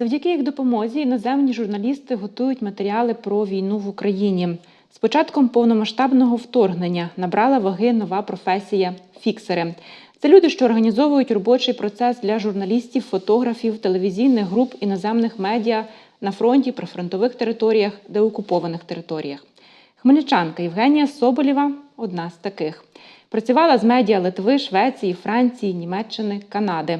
Завдяки їх допомозі іноземні журналісти готують матеріали про війну в Україні. З початком повномасштабного вторгнення набрала ваги нова професія фіксери. Це люди, що організовують робочий процес для журналістів, фотографів, телевізійних груп іноземних медіа на фронті, прифронтових територіях, деокупованих територіях. Хмельничанка Євгенія Соболєва одна з таких. Працювала з медіа Литви, Швеції, Франції, Німеччини, Канади.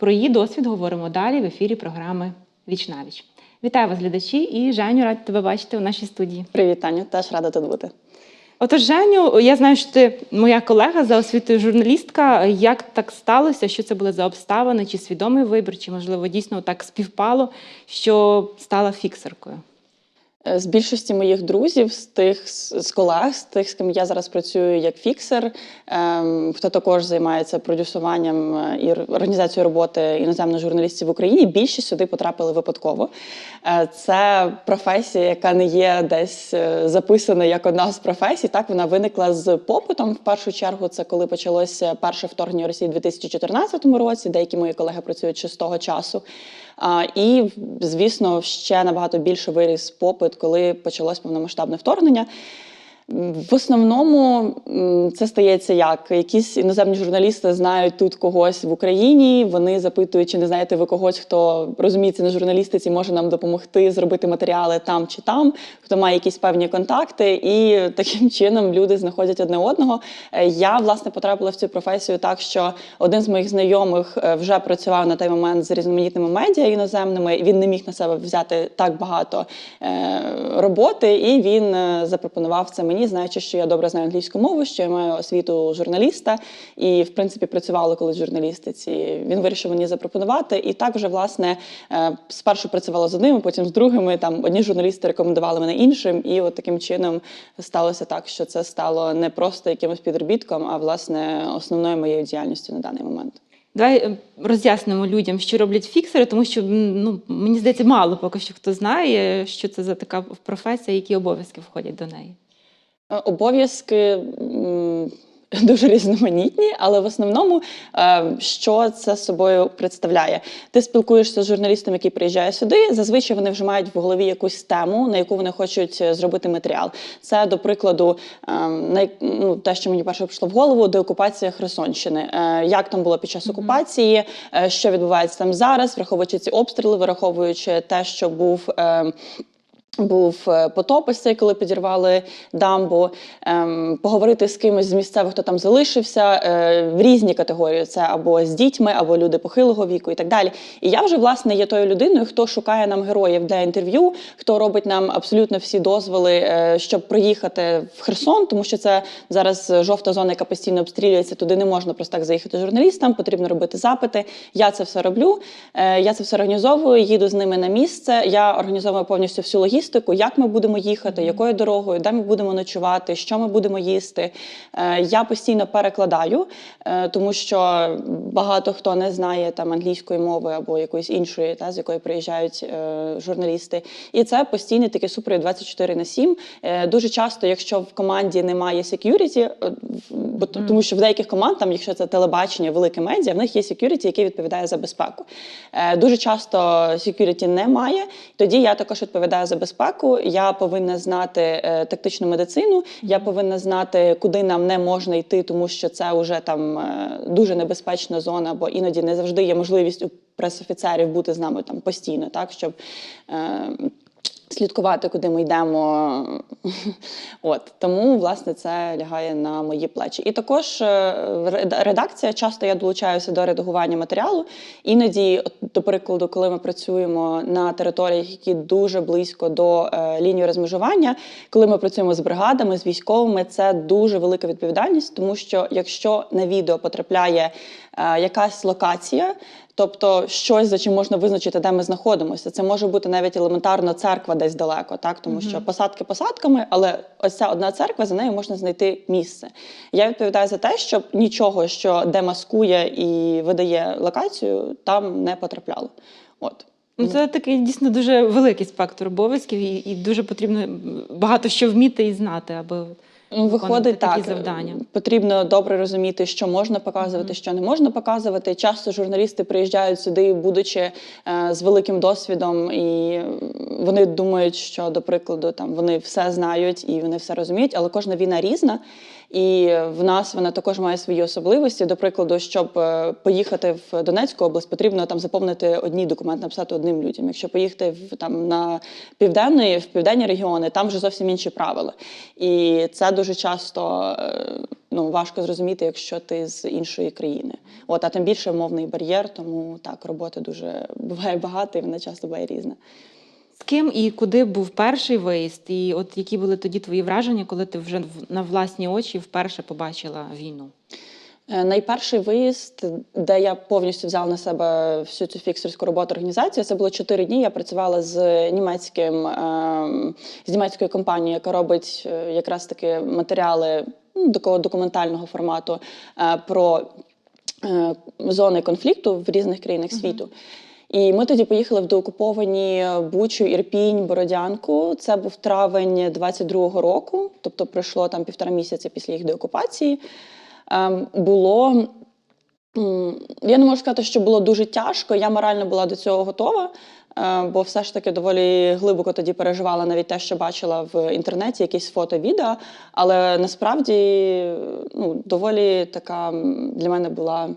Про її досвід говоримо далі в ефірі програми Віч на віч. Вітаю вас, глядачі, і Женю, рада тебе бачити у нашій студії. Привіт, Таню, теж рада тут бути. Отож, Женю, я знаю, що ти моя колега за освітою журналістка. Як так сталося? Що це були за обставини? Чи свідомий вибір, чи можливо дійсно так співпало, що стала фіксеркою? Е, З більшості моїх друзів, з тих з колег, з тих, з ким я зараз працюю як фіксер, ем, хто також займається продюсуванням е, і організацією роботи іноземних журналістів в Україні, більшість сюди потрапили випадково. Е, Це професія, яка не є десь е, записана як одна з професій. Так вона виникла з попитом. В першу чергу, це коли почалося перше вторгнення Росії у 2014 році. Деякі мої колеги працюють ще з того часу. І, звісно, ще набагато більше виріс попит, коли почалось повномасштабне вторгнення. В основному це стається як якісь іноземні журналісти знають тут когось в Україні. Вони запитують, чи не знаєте ви когось, хто розуміється на журналістиці, може нам допомогти зробити матеріали там чи там, хто має якісь певні контакти, і таким чином люди знаходять одне одного. Е, Я власне потрапила в цю професію так, що один з моїх знайомих е, вже працював на той момент з різноманітними медіа іноземними. Він не міг на себе взяти так багато е, роботи, і він запропонував це мені, знаючи, що я добре знаю англійську мову, що я маю освіту журналіста і, в принципі, працювала колись в журналістиці. Він вирішив мені запропонувати. І так вже власне е, спершу працювала з одними, потім з другими. Там одні журналісти рекомендували мене іншим, і от таким чином сталося так, що це стало не просто якимось підробітком, а власне основною моєю діяльністю на даний момент. Давай е, роз'яснимо людям, що роблять фіксери, тому що ну, мені здається, мало поки що хто знає, що це за така професія, які обов'язки входять до неї. Е, Обов'язки дуже різноманітні, але в основному, е, що це собою представляє? Ти спілкуєшся з журналістом, який приїжджає сюди. Зазвичай вони вже мають в голові якусь тему, на яку вони хочуть е, зробити матеріал. Це, до прикладу, ну, те, що мені перше прийшло в голову, деокупація Херсонщини. Як там було під час окупації, що відбувається там зараз, враховуючи ці обстріли, враховуючи те, що був. Був е, потоп ось цей, коли підірвали дамбу, ем, поговорити з кимось з місцевих, хто там залишився, е, в різні категорії. Це або з дітьми, або люди похилого віку і так далі. І я вже власне є тою людиною, хто шукає нам героїв для інтерв'ю, хто робить нам абсолютно всі дозволи, е, щоб приїхати в Херсон, тому що це зараз жовта зона, яка постійно обстрілюється. Туди не можна просто так заїхати журналістам, потрібно робити запити. Я це все роблю. Е, Я це все організовую, їду з ними на місце. Я організовую повністю всю логістику, як ми будемо їхати, якою дорогою, де ми будемо ночувати, що ми будемо їсти. Е, Я постійно перекладаю, е, тому що багато хто не знає там англійської мови або якоїсь іншої, та з якої приїжджають е, журналісти. І це постійний такий супровід 24 на 7. Е, Дуже часто, якщо в команді немає security, бо тому що в деяких команд, там, якщо це телебачення, велике медіа, в них є security, який відповідає за безпеку. Дуже часто security немає. Тоді я також відповідаю за безпеку. Я повинна знати е, тактичну медицину. Я повинна знати, куди нам не можна йти, тому що це вже там е, дуже небезпечна зона, бо іноді не завжди є можливість у пресофіцерів бути з нами там постійно, так щоб. Слідкувати, куди ми йдемо, от тому власне це лягає на мої плечі. І також е, редакція. Часто я долучаюся до редагування матеріалу. Іноді, до прикладу, коли ми працюємо на територіях, які дуже близько до е, лінії розмежування, коли ми працюємо з бригадами, з військовими, це дуже велика відповідальність, тому що якщо на відео потрапляє е, якась локація. Тобто щось, за чим можна визначити, де ми знаходимося. Це може бути навіть елементарно церква десь далеко, так тому що посадки посадками, але ось ця одна церква за нею можна знайти місце. Я відповідаю за те, щоб нічого, що демаскує і видає локацію, там не потрапляло. От. Ну, це такий дійсно дуже великий спектр обов'язків, і, і дуже потрібно багато що вміти і знати, аби Виходить такі так. завдання? Потрібно добре розуміти, що можна показувати, Мгм. що не можна показувати. Часто журналісти приїжджають сюди, будучи е, з великим досвідом, і вони думають, що, до прикладу, там вони все знають і вони все розуміють, але кожна війна різна. І в нас вона також має свої особливості. До прикладу, щоб е, поїхати в Донецьку область, потрібно там заповнити одні документи, написати одним людям. Якщо поїхати в там на південний, в південні регіони, там вже зовсім інші правила. І це дуже часто е, ну, важко зрозуміти, якщо ти з іншої країни. От, а тим більше мовний бар'єр, тому так, роботи дуже буває багато, і вона часто буває різна. З ким і куди був перший виїзд? І от які були тоді твої враження, коли ти вже на власні очі вперше побачила війну? Е, Найперший виїзд, де я повністю взяла на себе всю цю фіксерську роботу організації, це було чотири дні. Я працювала з німецьким ем, з німецькою компанією, яка робить е, якраз таки матеріали ну, такого документального формату е, про зони конфлікту в різних країнах світу. І ми тоді поїхали в доокуповані Бучу, Ірпінь, Бородянку. Це був травень 22-го року, тобто пройшло там півтора місяця після їх деокупації. Ем, було. Я не можу сказати, що було дуже тяжко. Я морально була до цього готова, е, бо все ж таки доволі глибоко тоді переживала навіть те, що бачила в інтернеті, якісь фото, відео. Але насправді ну, доволі така для мене була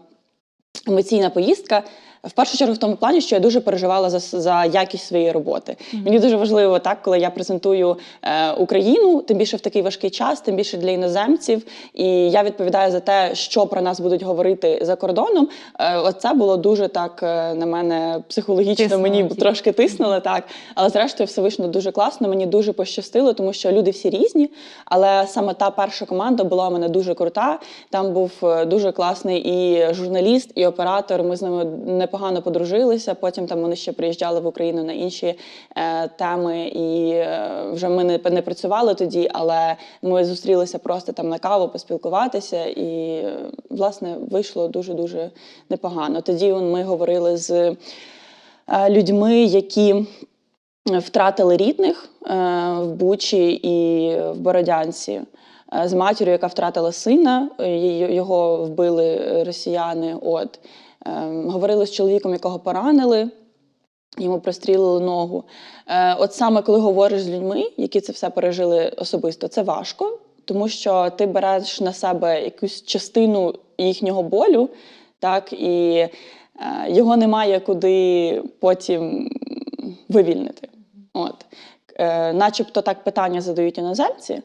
емоційна поїздка. В першу чергу в тому плані, що я дуже переживала за, за якість своєї роботи. Мені дуже важливо так, коли я презентую е, Україну, тим більше в такий важкий час, тим більше для іноземців. І я відповідаю за те, що про нас будуть говорити за кордоном. Е, оце було дуже так е, на мене психологічно. Тиснуло, мені трошки тиснуло так. Але зрештою, все вийшло дуже класно. Мені дуже пощастило, тому що люди всі різні. Але саме та перша команда була у мене дуже крута. Там був е, дуже класний і журналіст, і оператор. Ми з ними непогано подружилися. Потім там вони ще приїжджали в Україну на інші е, теми, і е, вже ми не, не працювали тоді, але ми зустрілися просто там на каву поспілкуватися, і е, власне вийшло дуже дуже непогано. Тоді ми говорили з е, людьми, які втратили рідних е, в Бучі і в Бородянці. Е, З матір'ю, яка втратила сина, е, його вбили е, росіяни. От Е, говорили з чоловіком, якого поранили, йому прострілили ногу. От саме коли говориш з людьми, які це все пережили особисто, це важко, тому що ти береш на себе якусь частину їхнього болю, так і його немає куди потім вивільнити. От. Начебто так питання задають іноземці,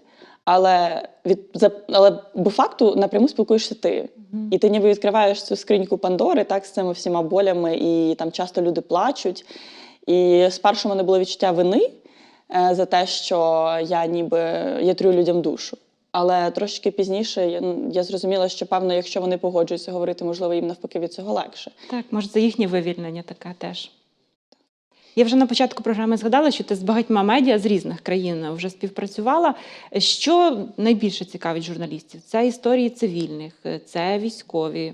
але від за, але по факту напряму спілкуєшся ти. І ти ніби відкриваєш цю скриньку Пандори так, з цими всіма болями, і там часто люди плачуть. І спершу в мене було відчуття вини е, за те, що я ніби я трю людям душу. Але трошки пізніше я, я зрозуміла, що певно, якщо вони погоджуються говорити, можливо, їм навпаки від цього легше. Так, може, за їхнє вивільнення таке теж. Я вже на початку програми згадала, що ти з багатьма медіа з різних країн вже співпрацювала. Що найбільше цікавить журналістів? Це історії цивільних, це військові.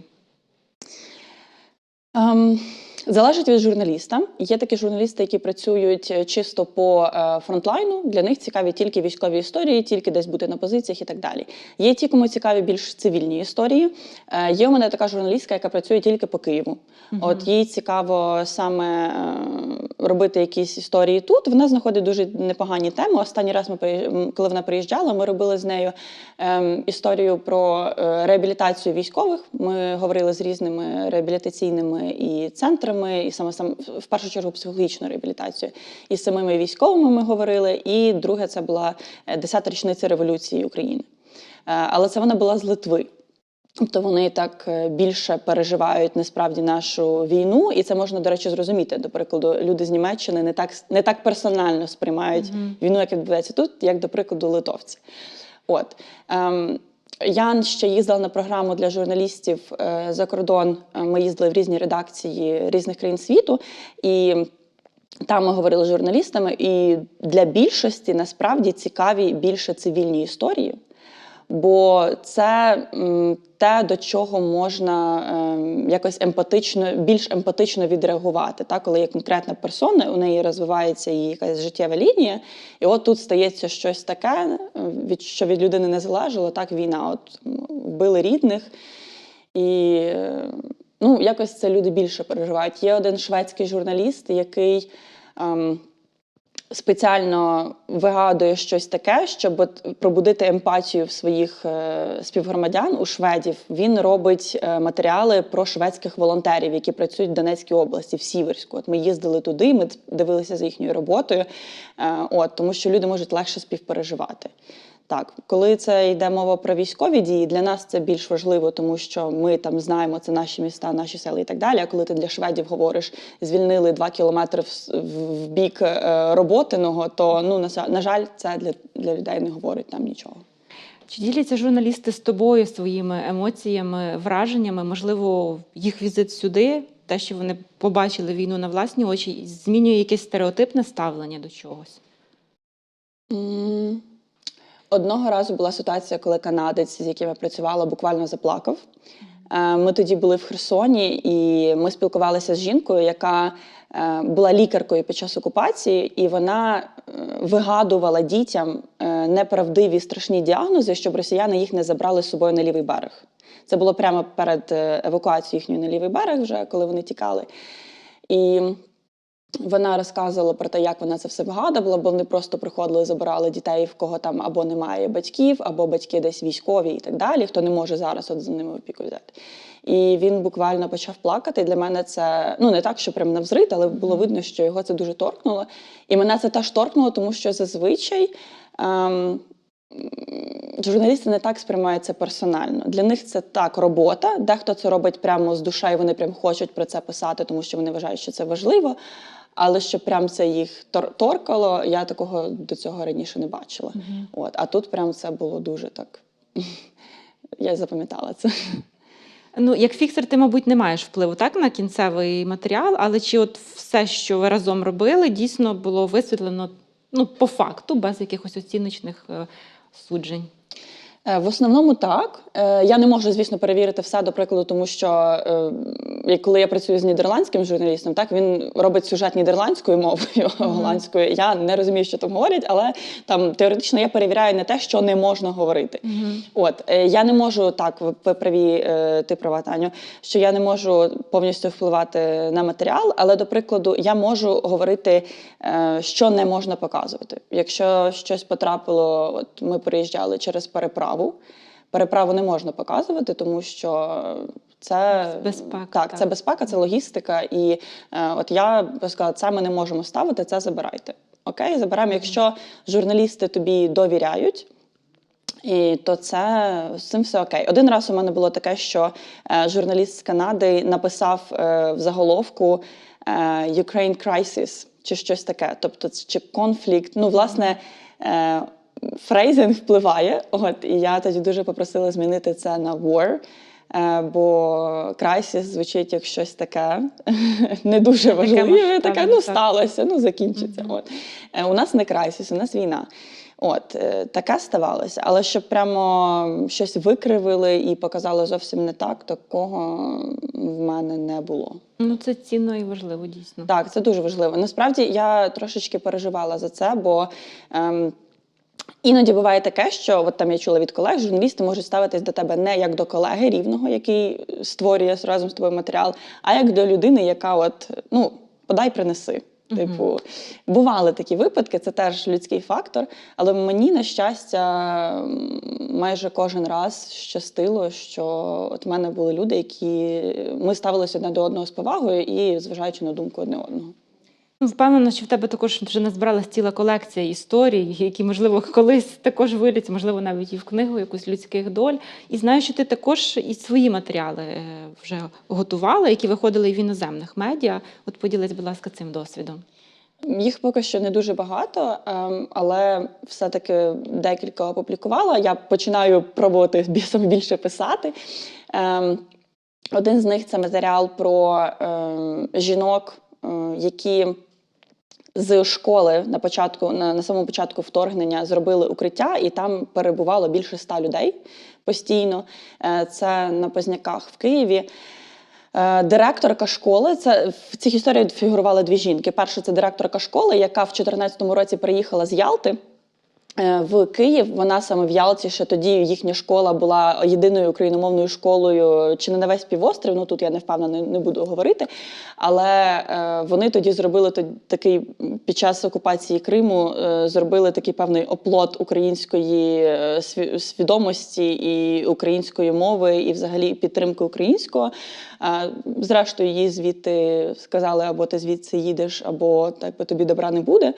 Ем, залежить від журналіста. Є такі журналісти, які працюють е, чисто по е, фронтлайну. Для них цікаві тільки військові історії, тільки десь бути на позиціях і так далі. Є ті, кому цікаві більш цивільні історії. Е, є у мене така журналістка, яка працює тільки по Києву. От їй цікаво саме робити якісь історії тут. Вона знаходить дуже непогані теми. Останній раз ми коли вона приїжджала, ми робили з нею ем, історію про реабілітацію військових. Ми говорили з різними реабілітаційними і центрами, і саме сам в першу чергу психологічну реабілітацію. І з самими військовими ми говорили. І друге, це була е, 10-та річниця революції України. Е, Але це вона була з Литви. Тобто вони так е, більше переживають насправді нашу війну, і це можна, до речі, зрозуміти. До прикладу, люди з Німеччини не так не так персонально сприймають війну, як відбувається тут, як, до прикладу, литовці. От ем, я ще їздила на програму для журналістів е, за кордон. Е, Ми їздили в різні редакції різних країн світу і. Там ми говорили з журналістами, і для більшості насправді цікаві більше цивільні історії. Бо це те, до чого можна ем, якось емпатично, більш емпатично відреагувати. Так? Коли є конкретна персона, у неї розвивається її якась життєва лінія, і от тут стається щось таке, е, від що від людини не залежало, так війна. От вбили рідних. І ну, якось це люди більше переживають. Є один шведський журналіст, який ем, спеціально вигадує щось таке, щоб от пробудити емпатію в своїх е, співгромадян у шведів. Він робить е, матеріали про шведських волонтерів, які працюють в Донецькій області, в Сіверську. От ми їздили туди, ми дивилися за їхньою роботою. Е, от, тому що люди можуть легше співпереживати. Так, коли це йде мова про військові дії, для нас це більш важливо, тому що ми там знаємо це наші міста, наші села і так далі. А коли ти для шведів говориш, звільнили два кілометри в, в- бік е, роботиного, то ну на, на жаль, це для, для людей не говорить там нічого. Чи діляться журналісти з тобою своїми емоціями, враженнями? Можливо, їх візит сюди, те, що вони побачили війну на власні очі, змінює якесь стереотипне ставлення до чогось? М, Одного разу була ситуація, коли канадець, з яким я працювала, буквально заплакав. Е, Ми тоді були в Херсоні, і ми спілкувалися з жінкою, яка е, була лікаркою під час окупації, і вона е, вигадувала дітям неправдиві страшні діагнози, щоб росіяни їх не забрали з собою на лівий берег. Це було прямо перед евакуацією їхньою на лівий берег, вже коли вони тікали. І вона розказувала про те, як вона це все вигадувала, бо вони просто приходили, забирали дітей, в кого там або немає батьків, або батьки десь військові і так далі, хто не може зараз от за ними опіку взяти. І він буквально почав плакати. Для мене це ну не так, що прям навзрит, але було видно, що його це дуже торкнуло. І мене це теж торкнуло, тому що зазвичай. Ем, Журналісти не так сприймають це персонально. Для них це так робота. Дехто це робить прямо з душею, вони прям хочуть про це писати, тому що вони вважають, що це важливо. Але щоб прям це їх тор- торкало, я такого до цього раніше не бачила. От, а тут прям це було дуже так. Я запам'ятала це. Ну, як фіксер, ти, мабуть, не маєш впливу так на кінцевий матеріал, але чи от все, що ви разом робили, дійсно було висвітлено ну, по факту, без якихось оціночних е, суджень? Е, В основному так. Е, Я не можу, звісно, перевірити все, до прикладу, тому що е, коли я працюю з нідерландським журналістом, так він робить сюжет нідерландською мовою, голландською. Я не розумію, що там говорять, але там теоретично я перевіряю не те, що не можна говорити. От я не можу так, ви, праві, ти права, Таню, що я не можу повністю впливати на матеріал, але до прикладу, я можу говорити, що не можна показувати. Якщо щось потрапило, от ми переїжджали через переправу. Переправу не можна показувати, тому що це Безпека, Так, так. це безпека, це логістика. І е, от я би сказала, це ми не можемо ставити, це забирайте. Окей, забираємо. Якщо журналісти тобі довіряють. І то це з цим все окей. Один раз у мене було таке, що е, журналіст з Канади написав е, в заголовку е, Ukraine Crisis чи щось таке, тобто чи конфлікт. Ну, власне, е, фрейзинг впливає. От і я тоді дуже попросила змінити це на war. е, Бо crisis звучить як щось таке не дуже важливе. Таке, ну сталося, ну закінчиться. От. Е, У нас не crisis, у нас війна. От е, таке ставалося, але щоб прямо щось викривили і показали зовсім не так, такого в мене не було. Ну, це цінно і важливо, дійсно. Так, це дуже важливо. Насправді я трошечки переживала за це, бо ем, іноді буває таке, що от там я чула від колег, журналісти можуть ставитись до тебе не як до колеги рівного, який створює разом з тобою матеріал, а як до людини, яка от ну подай, принеси. Типу, бували такі випадки, це теж людський фактор. Але мені, на щастя, майже кожен раз щастило, що от в мене були люди, які ми ставилися одне до одного з повагою і зважаючи на думку одне одного. Ну, Впевнена, що в тебе також вже назбиралась ціла колекція історій, які, можливо, колись також виліться, можливо, навіть і в книгу якусь людських доль. І знаю, що ти також і свої матеріали е, вже готувала, які виходили і в іноземних медіа. От поділись, будь ласка, цим досвідом. Їх поки що не дуже багато, ем, але все-таки декілька опублікувала. Я починаю пробувати бісом більше писати. Ем, Один з них це матеріал про ем, жінок, які з школи на початку, на, на самому початку вторгнення зробили укриття, і там перебувало більше ста людей постійно. Е, Це на Позняках в Києві. Е, Директорка школи, це в цих історіях фігурували дві жінки. Перша це директорка школи, яка в 2014 році приїхала з Ялти. Е, В Київ вона саме в Ялті, ще тоді їхня школа була єдиною україномовною школою чи не на весь півострів. Ну тут я не впевнена, не, буду говорити. Але е, вони тоді зробили такий під час окупації Криму, е, зробили такий певний оплот української свідомості і української мови, і взагалі підтримки українського. Зрештою, їй звідти сказали, або ти звідси їдеш, або так би тобі добра не буде.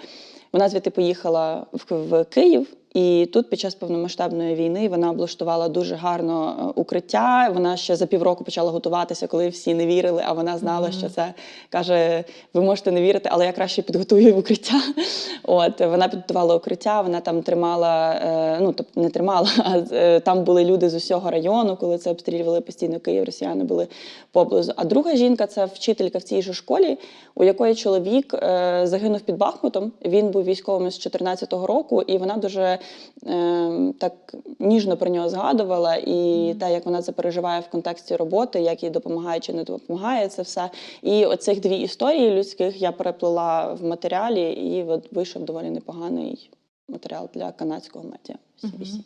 Вона звідти поїхала в, в Київ, і тут, під час повномасштабної війни, вона облаштувала дуже гарно е, укриття. Вона ще за півроку почала готуватися, коли всі не вірили. А вона знала, що це каже: ви можете не вірити, але я краще підготую укриття. От вона підготувала укриття, вона там тримала, е, ну тобто не тримала, а е, там були люди з усього району, коли це обстрілювали постійно Київ, росіяни були поблизу. А друга жінка це вчителька в цій же школі, у якої чоловік загинув під Бахмутом. Він був військовим з 14-го року, і вона дуже так ніжно про нього згадувала. І те, як вона це переживає в контексті роботи, як їй допомагає чи не допомагає це все. І оцих дві історії людських я переплила в матеріалі, і от вийшов доволі непоганий матеріал для канадського медіа. CBC.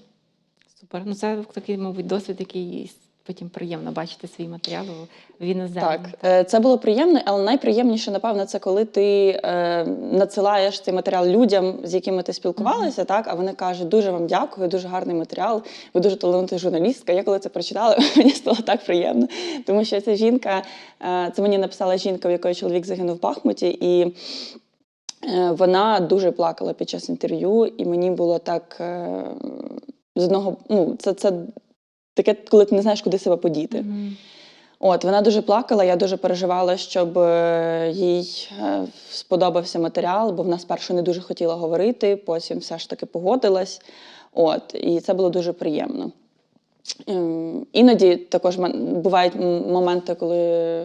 Супер. Ну це такий, мабуть, досвід, який потім приємно бачити свій матеріал в іноземному. Так, е, це було приємно, але найприємніше, напевно, це коли ти е, надсилаєш цей матеріал людям, з якими ти спілкувалася, так, а вони кажуть, дуже вам дякую, дуже гарний матеріал, ви дуже талановита журналістка. Я коли це прочитала, мені стало так приємно, тому що ця жінка, е, це мені написала жінка, в якої чоловік загинув в Бахмуті, і вона дуже плакала під час інтерв'ю, і мені було так з одного, ну, це, це таке, коли ти не знаєш, куди себе подіти. Мгм. От вона дуже плакала. Я дуже переживала, щоб е, їй е, сподобався матеріал, бо вона спершу не дуже хотіла говорити, потім все ж таки погодилась. От, і це було дуже приємно. Ем, Іноді також бувають моменти, коли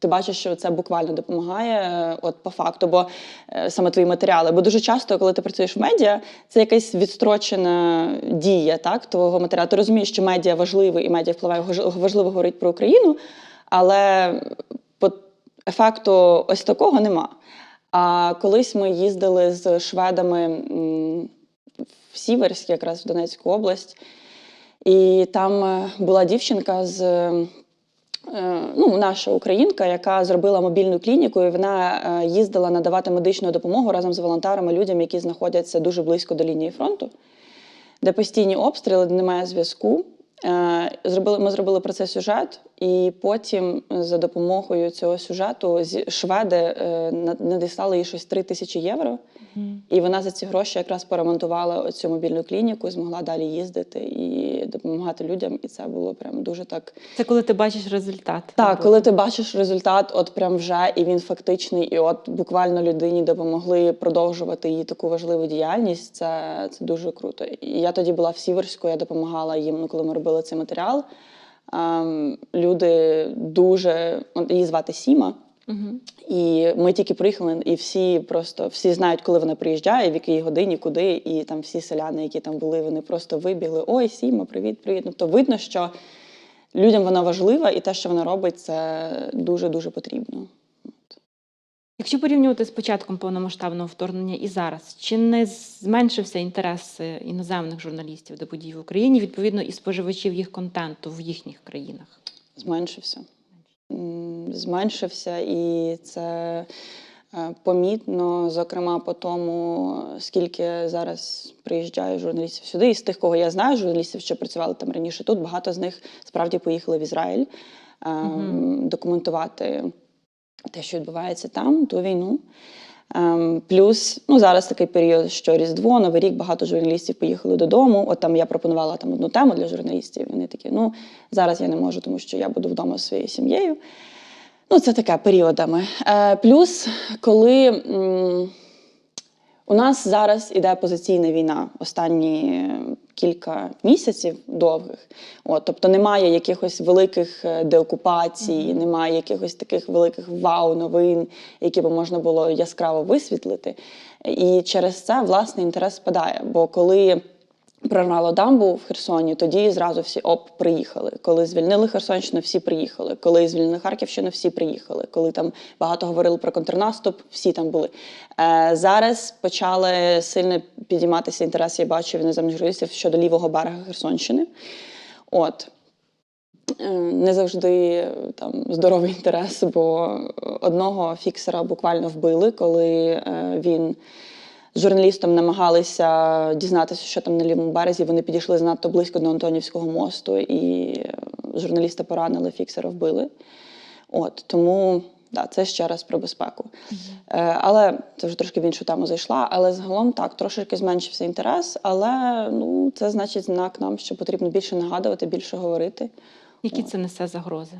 ти бачиш, що це буквально допомагає, е, от по факту, бо е, саме твої матеріали. Бо дуже часто, коли ти працюєш в медіа, це якась відстрочена дія так, твого матеріалу. Ти розумієш, що медіа важливий і медіа впливає важливо говорить про Україну, але по ефекту ось такого нема. А колись ми їздили з шведами в Сіверськ, якраз в Донецьку область, і там е, була дівчинка з. Е, Ну, наша українка, яка зробила мобільну клініку, і вона е, їздила надавати медичну допомогу разом з волонтерами людям, які знаходяться дуже близько до лінії фронту, де постійні обстріли, де немає зв'язку. Е, ми зробили про це сюжет, і потім за допомогою цього сюжету шведи е, на- надіслали їй щось 3 тисячі євро. І вона за ці гроші якраз поремонтувала цю мобільну клініку, змогла далі їздити і допомагати людям. І це було прям дуже так. Це коли ти бачиш результат. Так, роботи. коли ти бачиш результат, от прям вже і він фактичний, і от буквально людині допомогли продовжувати її таку важливу діяльність. Це, це дуже круто. І я тоді була в Сіверську, я допомагала їм, ну коли ми робили цей матеріал. Ем, люди дуже її звати Сіма. Мгм. І ми тільки приїхали, і всі просто всі знають, коли вона приїжджає, в якій годині, куди. І там всі селяни, які там були, вони просто вибігли: Ой, Сіма, привіт, привіт. Тобто видно, що людям вона важлива, і те, що вона робить, це дуже дуже потрібно. Якщо порівнювати з початком повномасштабного вторгнення і зараз, чи не зменшився інтерес е, іноземних журналістів до подій в Україні, відповідно, і споживачів їх контенту в їхніх країнах? Зменшився. Зменшився, і це е, помітно, зокрема, по тому, скільки зараз приїжджає журналістів сюди. І з тих, кого я знаю, журналістів, що працювали там раніше тут, багато з них справді поїхали в Ізраїль е, документувати те, що відбувається там, ту війну. Ем, плюс, ну зараз такий період, що Різдво, Новий рік, багато журналістів поїхали додому. От там я пропонувала там одну тему для журналістів. Вони такі, ну зараз я не можу, тому що я буду вдома зі своєю сім'єю. Ну, це таке періодами. Е, плюс, коли м, У нас зараз іде позиційна війна останні кілька місяців довгих. От, тобто немає якихось великих е, деокупацій, немає якихось таких великих вау-новин, які би можна було яскраво висвітлити. І через це власне інтерес спадає. Бо коли прорвало дамбу в Херсоні, тоді зразу всі оп приїхали. Коли звільнили Херсонщину, всі приїхали. Коли звільнили Харківщину, всі приїхали. Коли там багато говорили про контрнаступ, всі там були. Е, зараз почали сильно підійматися інтерес, я бачу в іноземних журналістів щодо лівого берега Херсонщини. От. Е, Не завжди там здоровий інтерес, бо одного фіксера буквально вбили, коли е, він з журналістом намагалися дізнатися, що там на лівому березі. Вони підійшли занадто близько до Антонівського мосту, і е, журналіста поранили, фіксера вбили. От тому да, це ще раз про безпеку. Е, але це вже трошки в іншу тему зайшла. Але загалом так, трошки зменшився інтерес, але ну, це значить знак нам, що потрібно більше нагадувати, більше говорити. Які це несе загрози?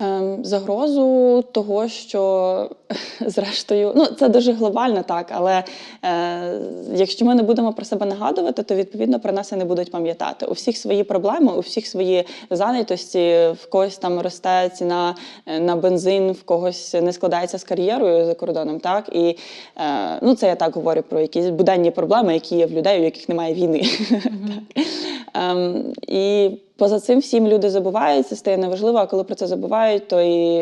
Ем, Загрозу того, що зрештою, ну це дуже глобально, так, але е, якщо ми не будемо про себе нагадувати, то відповідно про нас і не будуть пам'ятати. У всіх свої проблеми, у всіх свої зайнятості, в когось там росте ціна е, на бензин, в когось не складається з кар'єрою за кордоном. Так і е, ну це я так говорю про якісь буденні проблеми, які є в людей, у яких немає війни. Ем, і поза цим всім люди забувають, це стає неважливо, а коли про це забувають, то і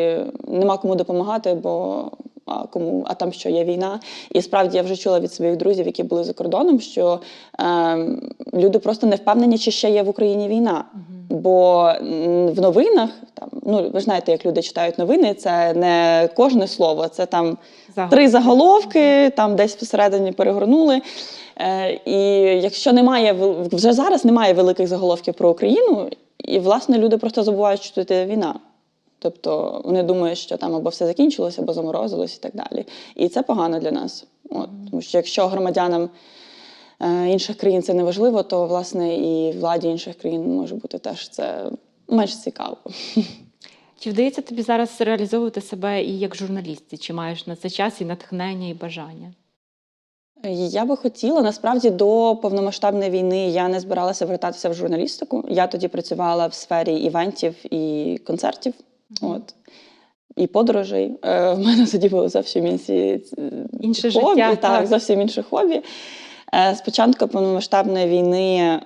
нема кому допомагати, бо а кому, а там що є війна. І справді я вже чула від своїх друзів, які були за кордоном, що ем, люди просто не впевнені, чи ще є в Україні війна. Бо в новинах там, ну ви ж знаєте, як люди читають новини, це не кожне слово, це там Загалом. три заголовки, там десь всередині перегорнули. Е, і якщо немає вже зараз немає великих заголовків про Україну, і власне люди просто забувають, що тут є війна. Тобто вони думають, що там або все закінчилося, або заморозилось і так далі. І це погано для нас. От, тому що якщо громадянам е, інших країн це не важливо, то власне і владі інших країн може бути теж це менш цікаво. Чи вдається тобі зараз реалізовувати себе і як журналіст? Чи маєш на це час і натхнення, і бажання? Я би хотіла насправді до повномасштабної війни я не збиралася вертатися в журналістику. Я тоді працювала в сфері івентів і концертів. От. І подорожей. Е, в мене тоді було зовсім інші е, Інше хобі, життя, так, так. зовсім інше хобі. Е, З початку повномасштабної війни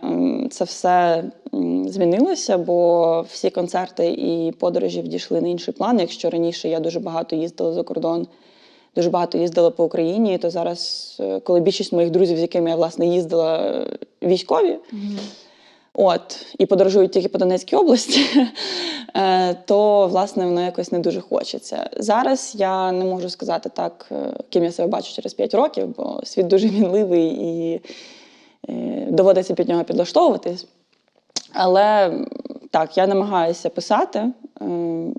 це все змінилося, бо всі концерти і подорожі дійшли на інший план. Якщо раніше я дуже багато їздила за кордон, дуже багато їздила по Україні, то зараз, е, коли більшість моїх друзів, з якими я власне їздила, е, військові, От, і подорожують тільки по Донецькій області, е, то власне воно якось не дуже хочеться. Зараз я не можу сказати так, е, ким я себе бачу через 5 років, бо світ дуже мінливий і е, доводиться під нього підлаштовуватись. Але так, я намагаюся писати,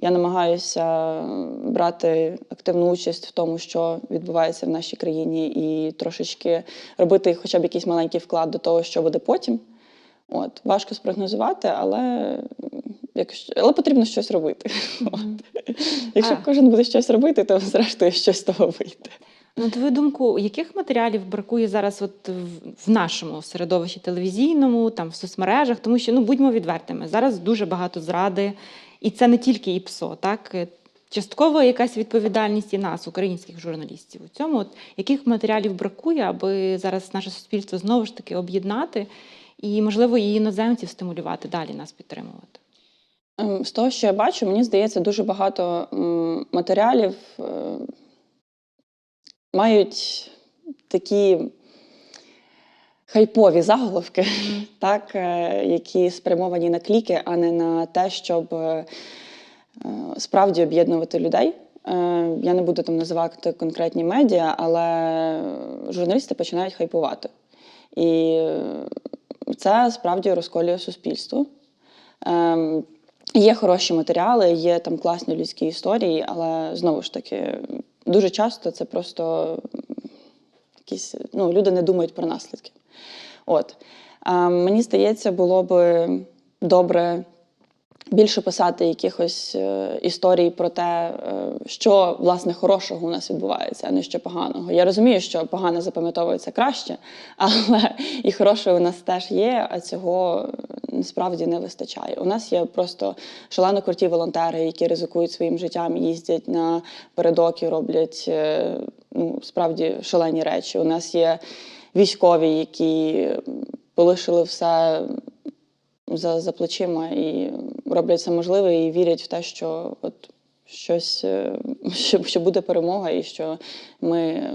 я намагаюся брати активну участь в тому, що відбувається в нашій країні, і трошечки робити хоча б якийсь маленький вклад до того, що буде потім. От, важко спрогнозувати, але, якщо, але потрібно щось робити. От. Якщо А. кожен буде щось робити, то зрештою щось з того вийде. На твою думку, яких матеріалів бракує зараз от в- нашому середовищі телевізійному, там в соцмережах? Тому що ну будьмо відвертими, зараз дуже багато зради, і це не тільки ІПСО, так частково якась відповідальність і нас, українських журналістів. У цьому от яких матеріалів бракує, аби зараз наше суспільство знову ж таки об'єднати і, можливо, і іноземців стимулювати далі нас підтримувати. Ем, З того, що я бачу, мені здається, дуже багато матеріалів е, мають такі хайпові заголовки, так, е, які спрямовані на кліки, а не на те, щоб е, е, справді об'єднувати людей. Е, Я не буду там називати конкретні медіа, але журналісти починають хайпувати. І е, це справді розколює суспільство. Ем, Є хороші матеріали, є там класні людські історії, але знову ж таки, дуже часто це просто якісь ну, люди не думають про наслідки. От. Ем, мені здається, було би добре більше писати якихось е, історій про те, е, що власне хорошого у нас відбувається, а не що поганого. Я розумію, що погане запам'ятовується краще, але і хороше у нас теж є, а цього насправді не вистачає. У нас є просто шалено круті волонтери, які ризикують своїм життям, їздять на передок і роблять е, ну, справді шалені речі. У нас є військові, які полишили все за, за плечима і роблять все можливе і вірять в те, що от щось, е, що, що буде перемога, і що ми.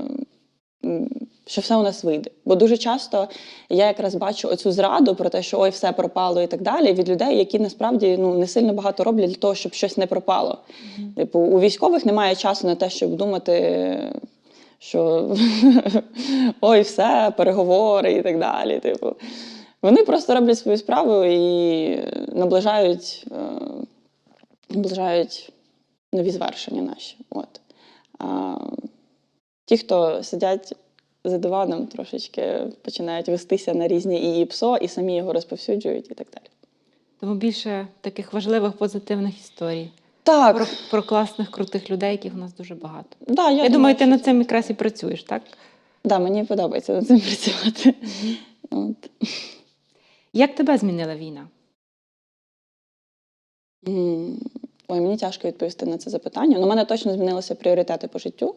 Що все у нас вийде. Бо дуже часто я якраз бачу оцю зраду про те, що ой, все пропало і так далі, від людей, які насправді ну не сильно багато роблять для того, щоб щось не пропало. Типу, у військових немає часу на те, щоб думати, що ой, все, переговори і так далі. Типу, вони просто роблять свою справу і наближають, е, наближають нові звершення наші. От. А ті, хто сидять за диваном, трошечки починають вестися на різні і ПСО, і самі його розповсюджують і так далі. Тому більше таких важливих позитивних історій. Так, Про, про класних, крутих людей, яких у нас дуже багато. да, я, Я, думаю, ти над цим якраз і працюєш, так? да, мені подобається над цим працювати. От. Як тебе змінила війна? Ой, мені тяжко відповісти на це запитання. Ну, у мене точно змінилися пріоритети по життю.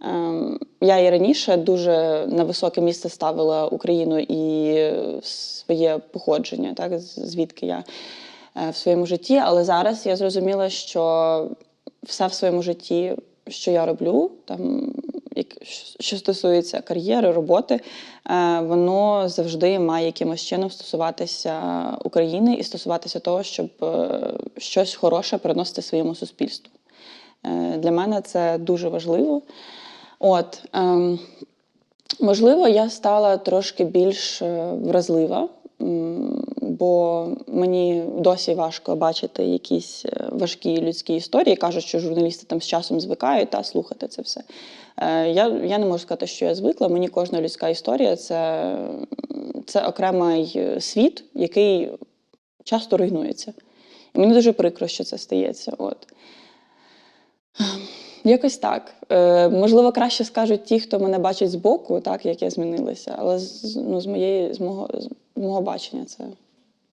Ем, Я і раніше дуже на високе місце ставила Україну і своє походження, так, звідки я е, в своєму житті. Але зараз я зрозуміла, що все в своєму житті, що я роблю, там, що стосується кар'єри, роботи, е, воно завжди має якимось чином стосуватися України і стосуватися того, щоб е, щось хороше приносити своєму суспільству. Е, Для мене це дуже важливо. От, ем, можливо, я стала трошки більш вразлива, бо мені досі важко бачити якісь е, важкі людські історії. Кажуть, що журналісти там з часом звикають та слухати це все. Е, Я, я не можу сказати, що я звикла. Мені кожна людська історія це, це окремий е, світ, який часто руйнується. І мені дуже прикро, що це стається. От. Якось так. Е, можливо, краще скажуть ті, хто мене бачить збоку, так як я змінилася. Але з, ну, з, моєї, з, мого, з мого бачення це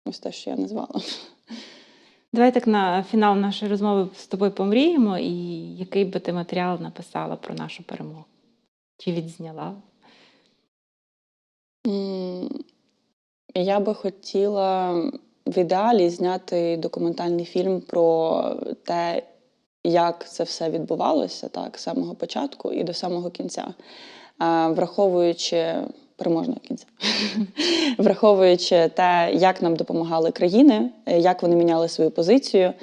ось те, що я назвала. Давай так на фінал нашої розмови з тобою помріємо, і який би ти матеріал написала про нашу перемогу? Чи відзняла? Я би хотіла в ідеалі зняти документальний фільм про те, як це все відбувалося, так, з самого початку і до самого кінця, враховуючи переможного кінця, враховуючи те, як нам допомагали країни, е, як вони міняли свою позицію.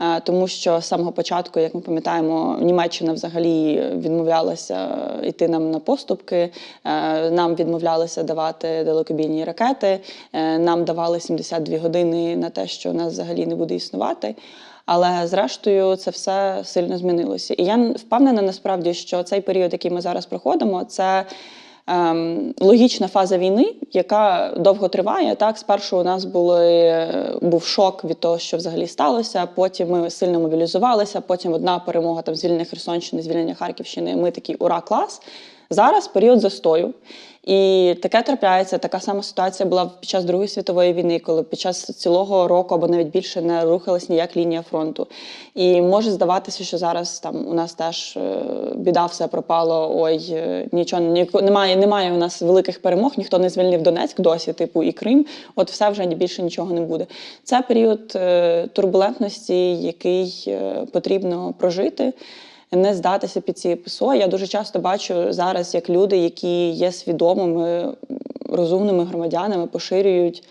Е, Тому що з самого початку, як ми пам'ятаємо, Німеччина взагалі відмовлялася йти нам на поступки, е, нам відмовлялися давати далекобійні ракети, е, нам давали 72 години на те, що нас взагалі не буде існувати. Але зрештою це все сильно змінилося. І я впевнена насправді, що цей період, який ми зараз проходимо, це ем, логічна фаза війни, яка довго триває. Так, спершу у нас були, був шок від того, що взагалі сталося. Потім ми сильно мобілізувалися. Потім одна перемога там звільнення Херсонщини, звільнення Харківщини. Ми такий ура, клас. Зараз період застою. І таке трапляється. Така сама ситуація була під час Другої світової війни, коли під час цілого року або навіть більше не рухалась ніяк лінія фронту. І може здаватися, що зараз там у нас теж е, біда, все пропало. Ой, е, нічого ніко- немає, немає у нас великих перемог, ніхто не звільнив Донецьк досі, типу і Крим. От все вже більше нічого не буде. Це період е, турбулентності, який потрібно прожити не здатися під ці ПСО. Я дуже часто бачу зараз, як люди, які є свідомими, розумними громадянами, поширюють.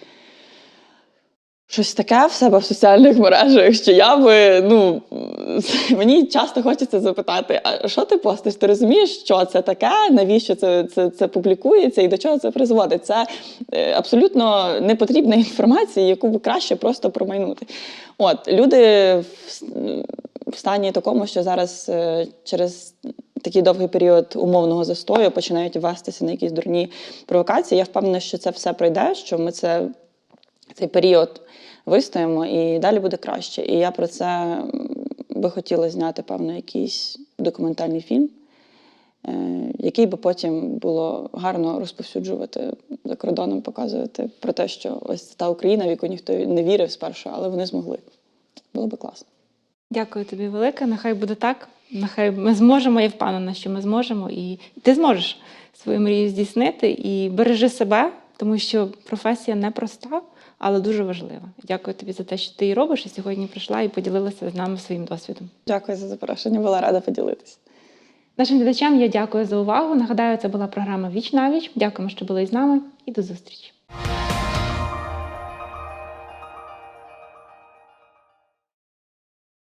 Щось таке в себе в соціальних мережах, що я би, ну мені часто хочеться запитати: а що ти постиш? Ти розумієш, що це таке? Навіщо це, це, це публікується і до чого це призводить? Це е, абсолютно непотрібна інформація, яку би краще просто промайнути. От люди в, стані такому, що зараз е, через такий довгий період умовного застою починають вестися на якісь дурні провокації. Я впевнена, що це все пройде, що ми це цей період вистоїмо і далі буде краще. І я про це би хотіла зняти, певно, якийсь документальний фільм, е, який би потім було гарно розповсюджувати за кордоном, показувати про те, що ось та Україна, в яку ніхто не вірив спершу, але вони змогли. Було би класно. Дякую тобі велике. Нехай буде так. Нехай ми зможемо. Я впевнена, що ми зможемо, і ти зможеш свою мрію здійснити. І бережи себе, тому що професія непроста, але дуже важлива. Дякую тобі за те, що ти її робиш. І сьогодні прийшла і поділилася з нами своїм досвідом. Дякую за запрошення, була рада поділитися. Нашим глядачам я дякую за увагу. Нагадаю, це була програма Віч на віч. Дякуємо, що були з нами, і до зустрічі.